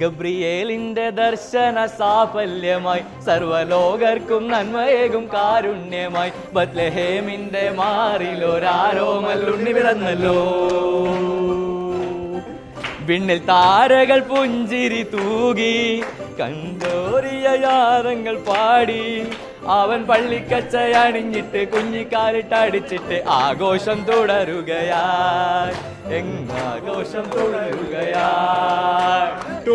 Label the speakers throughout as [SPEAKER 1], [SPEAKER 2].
[SPEAKER 1] ഗബ്രിയേലിന്റെ ദർശന സാഫല്യമായി സർവലോകർക്കും നന്മയേകും കാരുണ്യമായി. ബത്ലഹേമിന്റെ മാറിലൊരാരോമല്ലുണ്ണി പിറന്നല്ലോ വിണ്ണിൽ താരകൾ പുഞ്ചിരി തൂകി കണ്ടോറിയ യാതങ്ങൾ പാടി. അവൻ പള്ളിക്കച്ച പള്ളിക്കച്ചയണിഞ്ഞിട്ട് കുഞ്ഞിക്കാലിട്ടടിച്ചിട്ട് ആഘോഷം തുടരുകയാ. എങ്ങാഘോഷം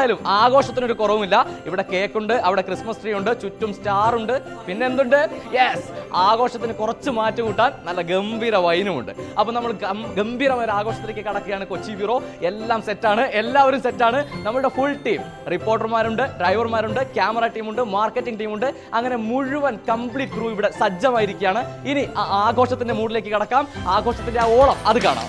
[SPEAKER 1] എന്തായാലും ആഘോഷത്തിനൊരു കുറവുമില്ല. ഇവിടെ കേക്ക് ഉണ്ട് അവിടെ ക്രിസ്മസ് ട്രീ ഉണ്ട് ചുറ്റും സ്റ്റാർ ഉണ്ട്. പിന്നെ എന്തുണ്ട് യെസ് ആഘോഷത്തിന് കുറച്ച് മാറ്റി കൂട്ടാൻ നല്ല ഗംഭീര വൈനും ഉണ്ട്. അപ്പൊ നമ്മൾ ഗംഭീരമായ ഒരു ആഘോഷത്തിലേക്ക് കടക്കുകയാണ് കൊച്ചി ബ്യൂറോ. എല്ലാം സെറ്റാണ് എല്ലാവരും സെറ്റാണ് നമ്മുടെ ഫുൾ ടീം റിപ്പോർട്ടർമാരുണ്ട് ഡ്രൈവർമാരുണ്ട് ക്യാമറ ടീമുണ്ട് മാർക്കറ്റിംഗ് ടീമുണ്ട് അങ്ങനെ മുഴുവൻ കംപ്ലീറ്റ് ക്രൂ ഇവിടെ സജ്ജമായിരിക്കുകയാണ്. ഇനി ആഘോഷത്തിന്റെ മൂഡിലേക്ക് കടക്കാം. ആഘോഷത്തിന്റെ ആ ഓളം അത് കാണാം.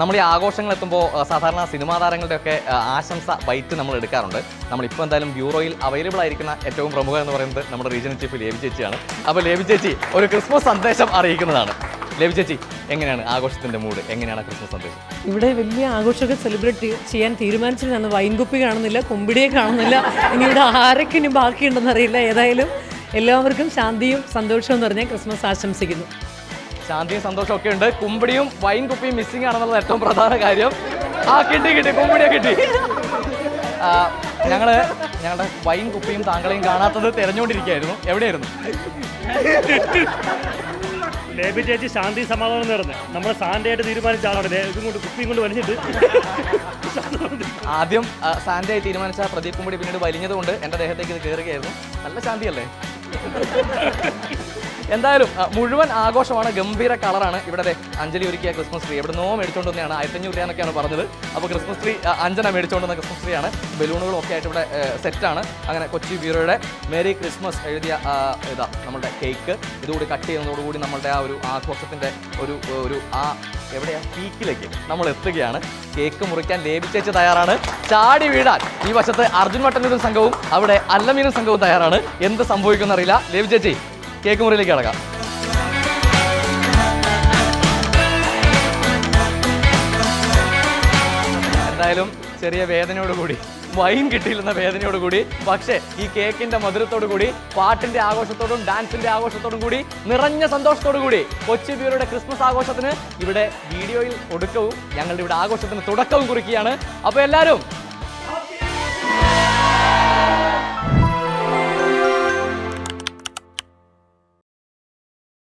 [SPEAKER 1] നമ്മൾ ഈ ആഘോഷങ്ങൾ എത്തുമ്പോൾ സാധാരണ സിനിമാ താരങ്ങളുടെയൊക്കെ ആശംസ ബൈറ്റ് നമ്മൾ എടുക്കാറുണ്ട്. നമ്മളിപ്പോൾ എന്തായാലും ബ്യൂറോയിൽ അവൈലബിൾ ആയിരിക്കുന്ന ഏറ്റവും പ്രമുഖ എന്ന് പറയുന്നത് നമ്മുടെ റീജിയണൽ ചീഫ് ലേബി ചേച്ചിയാണ്. അപ്പോൾ ലേബി ചേച്ചി ഒരു ക്രിസ്മസ് സന്ദേശം അറിയിക്കുന്നതാണ്. ലേബി ചേച്ചി എങ്ങനെയാണ് ആഘോഷത്തിന്റെ മൂഡ് എങ്ങനെയാണ് ക്രിസ്മസ് സന്ദേശം?
[SPEAKER 2] ഇവിടെ വലിയ ആഘോഷമൊക്കെ സെലിബ്രേറ്റ് ചെയ്യാൻ തീരുമാനിച്ചിട്ടാണ് വൈൻകുപ്പി കാണുന്നില്ല കുമ്പിടിയെ കാണുന്നില്ല. ഇനി ഇവിടെ ആരൊക്കെ ഇനി ബാക്കിയുണ്ടെന്ന് അറിയില്ല. ഏതായാലും എല്ലാവർക്കും ശാന്തിയും സന്തോഷവും നിറഞ്ഞ ക്രിസ്മസ് ആശംസിക്കുന്നു.
[SPEAKER 1] ശാന്തിയും സന്തോഷവും ഒക്കെ ഉണ്ട്. കുമ്പിടിയും വൈൻ കുപ്പിയും മിസ്സിംഗ് ആണെന്നുള്ളത് ഏറ്റവും പ്രധാന കാര്യം. ആ കിട്ടി കിട്ടി. കുമ്പിടിയെ കിട്ടി. ഞങ്ങൾ ഞങ്ങളുടെ വൈൻ കുപ്പിയും താങ്കളെയും കാണാത്തത് തിരഞ്ഞുകൊണ്ടിരിക്കുകയായിരുന്നു. എവിടെയായിരുന്നു?
[SPEAKER 3] ബേബി ചേച്ചി ശാന്തി സമാധാനം നേർന്ന്. നമ്മുടെ സാന്റായിട്ട് തീരുമാനിച്ച ആളാണ്. ദേ ഇതും കൊണ്ട് കുപ്പിയും കൊണ്ട് വലിച്ചിട്ട്
[SPEAKER 1] ആദ്യം സാന്റായി തീരുമാനിച്ച പ്രദീപ് കുമ്പടി പിന്നീട് വലിഞ്ഞതുകൊണ്ട് എന്റെ ദേഹത്തേക്ക് ഇത് കയറുകയായിരുന്നു നല്ല ശാന്തിയല്ലേ? എന്തായാലും മുഴുവൻ ആഘോഷമാണ് ഗംഭീര കളറാണ്. ഇവിടെ അഞ്ജലി ഒരുക്കിയ ക്രിസ്മസ് ട്രീ. എവിടെ നോ മേടിച്ചുകൊണ്ട് വന്നതാണ് ആയിരത്തഞ്ഞൂറ് രൂപയെന്നൊക്കെയാണ് പറഞ്ഞത്. അപ്പോൾ ക്രിസ്മസ് ട്രീ അഞ്ജന മേടിച്ചുകൊണ്ട് വന്ന ക്രിസ്മസ് ട്രീ ആണ്. ബലൂണുകളും ഒക്കെ ആയിട്ട് ഇവിടെ സെറ്റാണ് അങ്ങനെ കൊച്ചി ബ്യൂറോയുടെ മേരി ക്രിസ്മസ് എഴുതിയ ഇതാ നമ്മുടെ കേക്ക്. ഇതുകൂടി കട്ട് ചെയ്യുന്നതോടുകൂടി നമ്മളുടെ ആ ഒരു ആഘോഷത്തിന്റെ ഒരു ഒരു ആ എവിടെയാ? പീക്കിലേക്ക് നമ്മൾ എത്തുകയാണ്. കേക്ക് മുറിക്കാൻ ലേപിച്ചേച്ച് തയ്യാറാണ്. ചാടി വീഴാൻ ഈ വശത്ത് അർജുൻ മട്ടന്നൂരും സംഘവും അവിടെ അല്ലമീനും സംഘവും തയ്യാറാണ്. എന്ത് സംഭവിക്കുമെന്ന് ലേബ് ചേച്ചി കേക്ക് മുറിയിലേക്ക് കിടക്കാം. എന്തായാലും ചെറിയ വേദനയോടുകൂടി വൈൻ കിട്ടിയില്ലെന്ന വേദനയോടുകൂടി പക്ഷേ ഈ കേക്കിന്റെ മധുരത്തോടു കൂടി പാട്ടിന്റെ ആഘോഷത്തോടും ഡാൻസിന്റെ ആഘോഷത്തോടും കൂടി നിറഞ്ഞ സന്തോഷത്തോടു കൂടി കൊച്ചി ബ്യൂറോയുടെ ക്രിസ്മസ് ആഘോഷത്തിന് ഇവിടെ വീഡിയോയിൽ ഒടുക്കവും ഞങ്ങളുടെ ഇവിടെ ആഘോഷത്തിന് തുടക്കവും കുറിക്കുകയാണ്. അപ്പോൾ എല്ലാവരും